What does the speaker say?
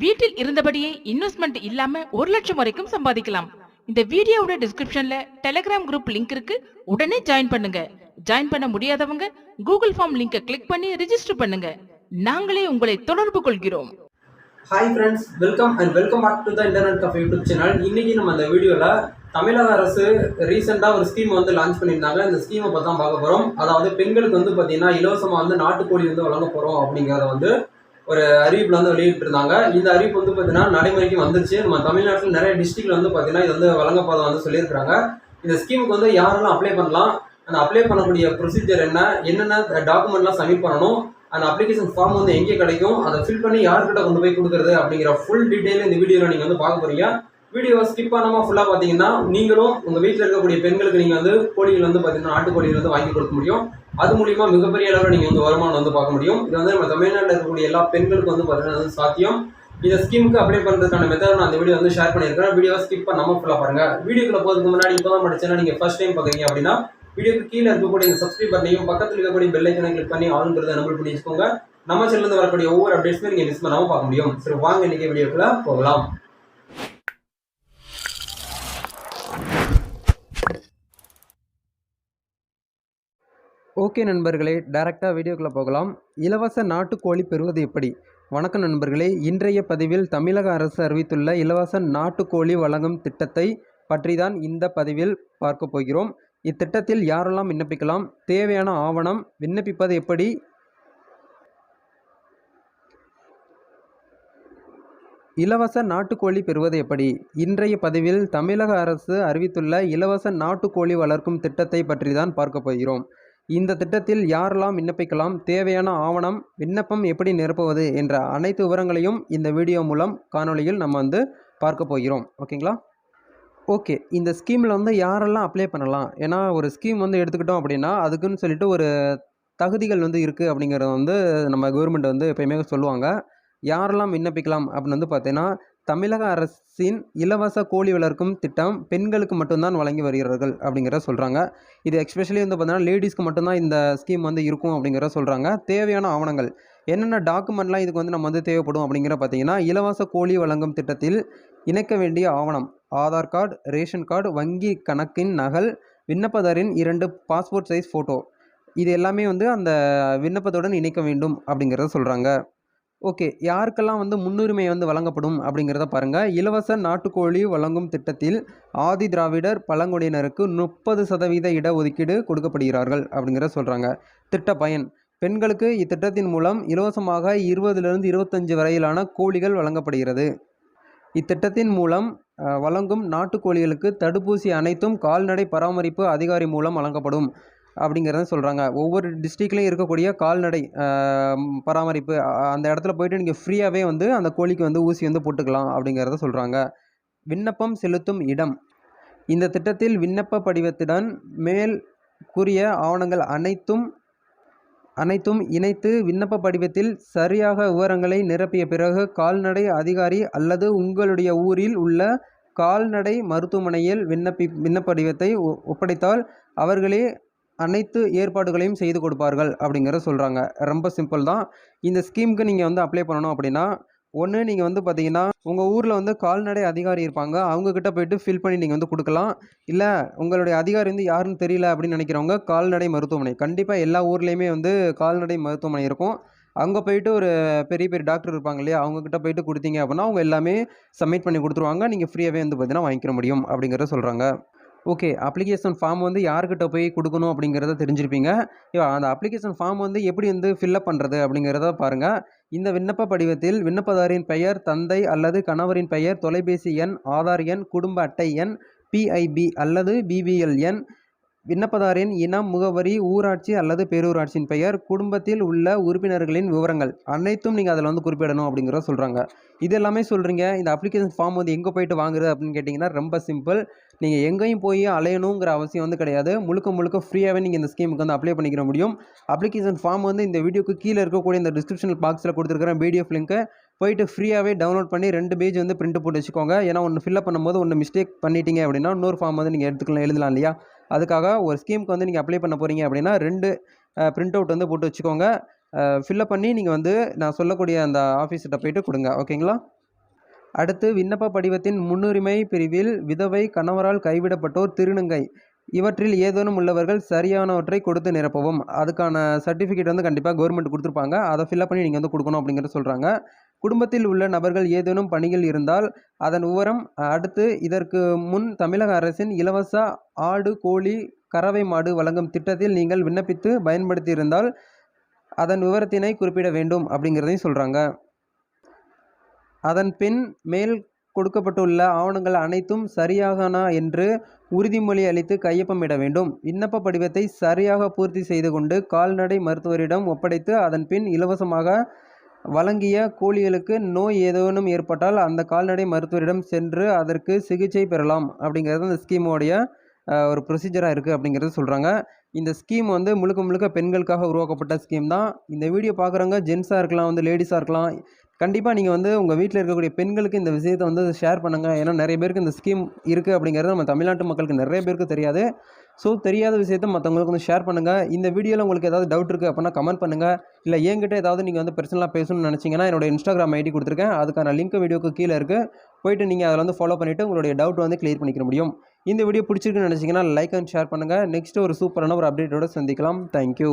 வீட்டில் இருந்தபடியே இன்வெஸ்ட்மெண்ட் இல்லாம ஒரு லட்சம் வரைக்கும் சம்பாதிக்கலாம். இந்த வீடியோவோட டிஸ்கிரிப்ஷன்ல டெலிகிராம் குரூப் லிங்க் இருக்கு. உடனே ஜாயின் பண்ணுங்க. ஜாயின் பண்ண முடியாதவங்க கூகுள் ஃபார்ம் லிங்கை கிளிக் பண்ணி ரிஜிஸ்டர் பண்ணுங்க. நாங்களே உங்களை தொடர்பு கொள்கிறோம். Hi friends welcome and welcome back to the internet cafe YouTube channel இன்னைக்கு நம்ம அந்த வீடியோவில் தமிழக அரசு ரீசெண்டாக ஒரு ஸ்கீம் வந்து லான்ச் பண்ணியிருந்தாங்க. இந்த ஸ்கீமை பற்றி தான் பார்க்க போகிறோம் அதாவது பெண்களுக்கு வந்து பார்த்தீங்கன்னா இலவசமாக வந்து நாட்டுக்கோழி வந்து வழங்க போகிறோம் அப்படிங்கிறத வந்து ஒரு அறிவிப்பில் வந்து வெளியிட்டிருந்தாங்க. இந்த அறிவிப்பு வந்து பார்த்தீங்கன்னா நடைமுறைக்கு வந்துருச்சு. நம்ம தமிழ்நாட்டில் நிறைய டிஸ்ட்ரிக்ட்ல வந்து பார்த்தீங்கன்னா இது வந்து வழங்க வந்து சொல்லியிருக்கிறாங்க. இந்த ஸ்கீமுக்கு வந்து யாரெல்லாம் அப்ளை பண்ணலாம்? அந்த அப்ளை பண்ணக்கூடிய ப்ரொசீஜர் என்ன? என்னென்ன டாக்குமெண்ட்லாம் சப்மிட் பண்ணணும்? அந்த அப்ளிகேஷன் ஃபார்ம் வந்து எங்கே கிடைக்கும்? அதை ஃபில் பண்ணி யார்கிட்ட கொண்டு போய் கொடுக்குறது? அப்படிங்கிற ஃபுல் டீட்டெயில் இந்த வீடியோவில் நீங்கள் வந்து பார்க்க போறீங்க. வீடியோவை ஸ்கிப் பண்ணாமல் ஃபுல்லாக பார்த்தீங்கன்னா நீங்களும் உங்கள் வீட்டில் இருக்கக்கூடிய பெண்களுக்கு நீங்கள் வந்து கோழிகள் வந்து பார்த்தீங்கன்னா நாட்டுக்கோழிகள் வந்து வாங்கி கொடுக்க முடியும். அது மூலிமா மிகப்பெரிய அளவில் நீங்கள் வந்து வருமானம் வந்து பார்க்க முடியும். இது வந்து நம்ம தமிழ்நாட்டில் இருக்கக்கூடிய எல்லா பெண்களுக்கு வந்து பார்த்தீங்கன்னா அது சாத்தியம். இந்த ஸ்கீமுக்கு அப்ளை பண்ணுறதுக்கான மெத்தட் நான் அந்த வீடியோ வந்து ஷேர் பண்ணியிருக்கேன் வீடியோவை ஸ்கிப் பண்ணாமல் ஃபுல்லாக பாருங்கள் வீடியோக்குள்ள போகிறதுக்கு முன்னாடி இப்போ தான் படிச்சேன்னா நீங்கள் ஃபர்ஸ்ட் டைம் பார்க்குறீங்க அப்படின்னா வீடியோக்கு கீழே இருக்கக்கூடிய இந்த சப்ஸ்கிரைப் பண்ணியும் பக்கத்தில் இருக்கக்கூடிய பெல் ஐக்கனை கிளிக் பண்ணி ஆளுங்கிறத நம்பர் பண்ணி வச்சுக்கோங்க. நம்ம சேனல்ல வரக்கூடிய ஒவ்வொரு அப்டேட்ஸுமே நீங்கள் மிஸ் பண்ணாமல் பார்க்க முடியும். சரி வாங்க இன்றைக்கி வீடியோக்குள்ளே போகலாம். ஓகே நண்பர்களே டைரெக்டாக வீடியோக்குள்ளே போகலாம். இலவச நாட்டுக்கோழி பெறுவது எப்படி? வணக்கம் நண்பர்களே இன்றைய பதிவில் தமிழக அரசு அறிவித்துள்ள இலவச நாட்டுக்கோழி வழங்கும் திட்டத்தை பற்றி தான் இந்த பதிவில் பார்க்க போகிறோம். இத்திட்டத்தில் யாரெல்லாம் விண்ணப்பிக்கலாம்? தேவையான ஆவணம் விண்ணப்பிப்பது எப்படி? இலவச நாட்டுக்கோழி பெறுவது எப்படி? இன்றைய பதிவில் தமிழக அரசு அறிவித்துள்ள இலவச நாட்டுக்கோழி வளர்க்கும் திட்டத்தை பற்றி தான் பார்க்க போகிறோம். இந்த திட்டத்தில் யாரெல்லாம் விண்ணப்பிக்கலாம் தேவையான ஆவணம் விண்ணப்பம் எப்படி நிரப்புவது என்ற அனைத்து விவரங்களையும் இந்த வீடியோ மூலம் காணொளியில் நம்ம வந்து பார்க்க போகிறோம். ஓகேங்களா? ஓகே இந்த ஸ்கீமில் வந்து யாரெல்லாம் அப்ளை பண்ணலாம்? ஏன்னா ஒரு ஸ்கீம் வந்து எடுத்துக்கிட்டோம் அப்படின்னா அதுக்குன்னு சொல்லிட்டு ஒரு தகுதிகள் வந்து இருக்குது அப்படிங்கிறத வந்து நம்ம கவர்மெண்ட் வந்து எப்பயுமே சொல்லுவாங்க. யாரெல்லாம் விண்ணப்பிக்கலாம் அப்படின்னு வந்து பார்த்தீங்கன்னா தமிழக அரசின் இலவச கோழி வளர்க்கும் திட்டம் பெண்களுக்கு மட்டும்தான் வழங்கி வருகிறார்கள் அப்படிங்கிற சொல்கிறாங்க இது எக்ஸ்பெஷலி வந்து பார்த்தீங்கன்னா லேடிஸ்க்கு மட்டும்தான் இந்த ஸ்கீம் வந்து இருக்கும் அப்படிங்கிற சொல்கிறாங்க தேவையான ஆவணங்கள். என்னென்ன டாக்குமெண்ட்லாம் இதுக்கு வந்து நம்ம வந்து தேவைப்படும் அப்படிங்கிற பார்த்தீங்கன்னா இலவச கோழி வழங்கும் திட்டத்தில் இணைக்க வேண்டிய ஆவணம். ஆதார் கார்டு ரேஷன் கார்டு வங்கி கணக்கின் நகல் விண்ணப்பதாரின் இரண்டு பாஸ்போர்ட் சைஸ் ஃபோட்டோ இது எல்லாமே வந்து அந்த விண்ணப்பத்துடன் இணைக்க வேண்டும் அப்படிங்கிறத சொல்கிறாங்க ஓகே யாருக்கெல்லாம் வந்து முன்னுரிமை வந்து வழங்கப்படும் அப்படிங்கிறத பாருங்கள் இலவச நாட்டுக்கோழி வழங்கும் திட்டத்தில் ஆதி திராவிடர் பழங்குடியினருக்கு முப்பது சதவீத இடஒதுக்கீடு கொடுக்கப்படுகிறார்கள் அப்படிங்கிற சொல்கிறாங்க திட்ட பயன் பெண்களுக்கு இத்திட்டத்தின் மூலம் இலவசமாக இருபதுலேருந்து இருபத்தஞ்சு வரையிலான கோழிகள் வழங்கப்படுகிறது. இத்திட்டத்தின் மூலம் வழங்கும் நாட்டுக்கோழிகளுக்கு தடுப்பூசி அனைத்தும் கால்நடை பராமரிப்பு அதிகாரி மூலம் வழங்கப்படும். அப்படிங்கிறத சொல்கிறாங்க ஒவ்வொரு டிஸ்ட்ரிக்ட்லேயும் இருக்கக்கூடிய கால்நடை பராமரிப்பு அந்த இடத்துல போயிட்டு நீங்கள் ஃப்ரீயாகவே வந்து அந்த கோழிக்கு வந்து ஊசி வந்து போட்டுக்கலாம் அப்படிங்கிறத சொல்கிறாங்க விண்ணப்பம் செலுத்தும் இடம். இந்த திட்டத்தில் விண்ணப்ப படிவத்துடன் மேல் கூறிய ஆவணங்கள் அனைத்தும் அனைத்தும் இணைத்து விண்ணப்ப படிவத்தில் சரியாக விவரங்களை நிரப்பிய பிறகு கால்நடை அதிகாரி அல்லது உங்களுடைய ஊரில் உள்ள கால்நடை மருத்துவமனையில் விண்ணப்பி விண்ணப்ப படிவத்தை ஒ- ஒப்படைத்தால் அவர்களே அனைத்து ஏற்பாடுகளையும் செய்து கொடுப்பார்கள் அப்படிங்கிற சொல்கிறாங்க ரொம்ப சிம்பிள் தான். இந்த ஸ்கீமுக்கு நீங்கள் வந்து அப்ளை பண்ணணும் அப்படின்னா ஒன்று நீங்கள் வந்து பார்த்தீங்கன்னா உங்கள் ஊரில் வந்து கால்நடை அதிகாரி இருப்பாங்க. அவங்கக்கிட்ட போயிட்டு ஃபில் பண்ணி நீங்கள் வந்து கொடுக்கலாம். இல்லை உங்களுடைய அதிகாரி வந்து யாருன்னு தெரியல அப்படின்னு நினைக்கிறவங்க கால்நடை மருத்துவமனை. கண்டிப்பாக எல்லா ஊர்லேயுமே வந்து கால்நடை மருத்துவமனை இருக்கும். அங்கே போயிட்டு ஒரு பெரிய பெரிய டாக்டர் இருப்பாங்க இல்லையா அவங்கக்கிட்ட போயிட்டு கொடுத்தீங்க அப்படின்னா அவங்க எல்லாமே சப்மிட் பண்ணி கொடுத்துருவாங்க. நீங்கள் ஃப்ரீயாகவே வந்து பார்த்தீங்கன்னா வாங்கிக்கிற முடியும் அப்படிங்கிறத சொல்கிறாங்க ஓகே அப்ளிகேஷன் ஃபார்ம் வந்து யார்கிட்ட போய் கொடுக்கணும் அப்படிங்கிறத தெரிஞ்சிருப்பீங்க. அந்த அப்ளிகேஷன் ஃபார்ம் வந்து எப்படி வந்து ஃபில்லப் பண்ணுறது அப்படிங்கிறத பாருங்கள் இந்த விண்ணப்ப படிவத்தில் விண்ணப்பதாரின் பெயர் தந்தை அல்லது கணவரின் பெயர் தொலைபேசி எண் ஆதார் எண் குடும்ப அட்டை எண் பிஐபி அல்லது பிபிஎல் எண் விண்ணப்பதாரின் இனம் முகவரி ஊராட்சி அல்லது பேரூராட்சியின் பெயர் குடும்பத்தில் உள்ள உறுப்பினர்களின் விவரங்கள் அனைத்தும் நீங்கள் அதில் வந்து குறிப்பிடணும் அப்படிங்கிறத சொல்கிறாங்க இது எல்லாமே சொல்கிறீங்க இந்த அப்ளிகேஷன் ஃபார்ம் வந்து எங்கே போயிட்டு வாங்குறது அப்படின்னு கேட்டிங்கன்னா ரொம்ப சிம்பிள் நீங்கள் எங்கேயும் போய் அலையணுங்கிற அவசியம் வந்து கிடையாது. முழுக்க முழுக்க ஃப்ரீயாகவே நீங்கள் இந்த ஸ்கீமுக்கு வந்து அப்ளை பண்ணிக்கிற முடியும். அப்ளிகேஷன் ஃபார்ம் வந்து இந்த வீடியோக்கு கீழே இருக்கக்கூடிய இந்த டிஸ்கிரிப்ஷன் பாக்ஸில் கொடுத்துருக்கிற பிடிஎஃப் லிங்க்கு போயிட்டு ஃப்ரீயாகவே டவுன்லோட் பண்ணி ரெண்டு பேஜ் வந்து பிரிண்ட் போட்டு வச்சுக்கோங்க. ஏன்னா ஒன்று ஃபில்அப் பண்ணும்போது ஒன்று மிஸ்டேக் பண்ணிட்டீங்க அப்படின்னா இன்னொரு ஃபார்ம் வந்து நீங்கள் எடுத்துக்கலாம் எழுதலாம் இல்லையா? அதுக்காக ஒரு ஸ்கீமுக்கு வந்து நீங்கள் அப்ளை பண்ண போகிறீங்க அப்படின்னா ரெண்டு பிரிண்ட் அவுட் வந்து போட்டு வச்சுக்கோங்க. ஃபில்அப் பண்ணி நீங்கள் வந்து நான் சொல்லக்கூடிய அந்த ஆஃபீஸ்கிட்ட போயிட்டு கொடுங்க. ஓகேங்களா அடுத்து விண்ணப்ப படிவத்தின் முன்னுரிமை பிரிவில் விதவை கணவரால் கைவிடப்பட்டோர் திருநங்கை. இவற்றில் ஏதேனும் உள்ளவர்கள் சரியானவற்றை கொடுத்து நிரப்பவும். அதுக்கான சர்டிஃபிகேட் வந்து கண்டிப்பாக கவர்மெண்ட் கொடுத்துருப்பாங்க. அதை ஃபில்அப் பண்ணி நீங்கள் வந்து கொடுக்கணும் அப்படிங்கிறத சொல்கிறாங்க குடும்பத்தில் உள்ள நபர்கள் ஏதேனும் பணிகள் இருந்தால் அதன் விவரம் அடுத்து இதற்கு முன் தமிழக அரசின் இலவச ஆடு கோழி கறவை மாடு வழங்கும் திட்டத்தில் நீங்கள் விண்ணப்பித்து பயன்படுத்தியிருந்தால் அதன் விவரத்தினை குறிப்பிட வேண்டும் அப்படிங்கிறதையும் சொல்கிறாங்க அதன் பின் மேல் கொடுக்கப்பட்டுள்ள ஆவணங்கள் அனைத்தும் சரியாகனா என்று உறுதிமொழி அளித்து கையொப்பமிட வேண்டும். விண்ணப்ப படிவத்தை சரியாக பூர்த்தி செய்து கொண்டு கால்நடை மருத்துவரிடம் ஒப்படைத்து அதன் பின் இலவசமாக வழங்கிய கோழிகளுக்கு நோய் ஏதேனும் ஏற்பட்டால் அந்த கால்நடை மருத்துவரிடம் சென்று அதற்கு சிகிச்சை பெறலாம் அப்படிங்கிறது அந்த ஸ்கீமோடைய ஒரு ப்ரொசீஜராக இருக்குது அப்படிங்கிறது சொல்கிறாங்க இந்த ஸ்கீம் வந்து முழுக்க முழுக்க பெண்களுக்காக உருவாக்கப்பட்ட ஸ்கீம் தான். இந்த வீடியோ பார்க்குறவங்க ஜென்ஸாக இருக்கலாம் வந்து லேடிஸாக இருக்கலாம் கண்டிப்பாக நீங்கள் வந்து உங்கள் வீட்டில் இருக்கக்கூடிய பெண்களுக்கு இந்த விஷயத்தை வந்து ஷேர் பண்ணுங்கள் ஏன்னா நிறைய பேருக்கு இந்த ஸ்கீம் இருக்குது அப்படிங்கிறது நம்ம தமிழ்நாட்டு மக்களுக்கு நிறைய பேருக்கு தெரியாது. ஸோ தெரியாத விஷயத்த மற்றவங்களுக்கு வந்து ஷேர் பண்ணுங்கள் இந்த வீடியோவில் உங்களுக்கு ஏதாவது டவுட் இருக்குது அப்படின்னா கமெண்ட் பண்ணுங்கள் இல்லை என்கிட்ட ஏதாவது நீங்கள் வந்து பர்சனலாக பேசணும்னு நினச்சிங்கன்னா என்னோட இன்ஸ்டாகிராம் ஐடி கொடுத்துருக்கேன். அதுக்கான லிங்க் வீடியோக்கு கீழே இருக்குது போயிட்டு நீங்கள் அதில் வந்து ஃபாலோ பண்ணிவிட்டு உங்களுடைய டவுட் வந்து கிளியர் பண்ணிக்க முடியும். இந்த வீடியோ பிடிச்சிருக்குன்னு நினச்சிங்கன்னா லைக் அண்ட் ஷேர் பண்ணுங்கள் நெக்ஸ்ட்டு ஒரு சூப்பரான ஒரு அப்டேட்டோட சந்திக்கலாம். தேங்க்யூ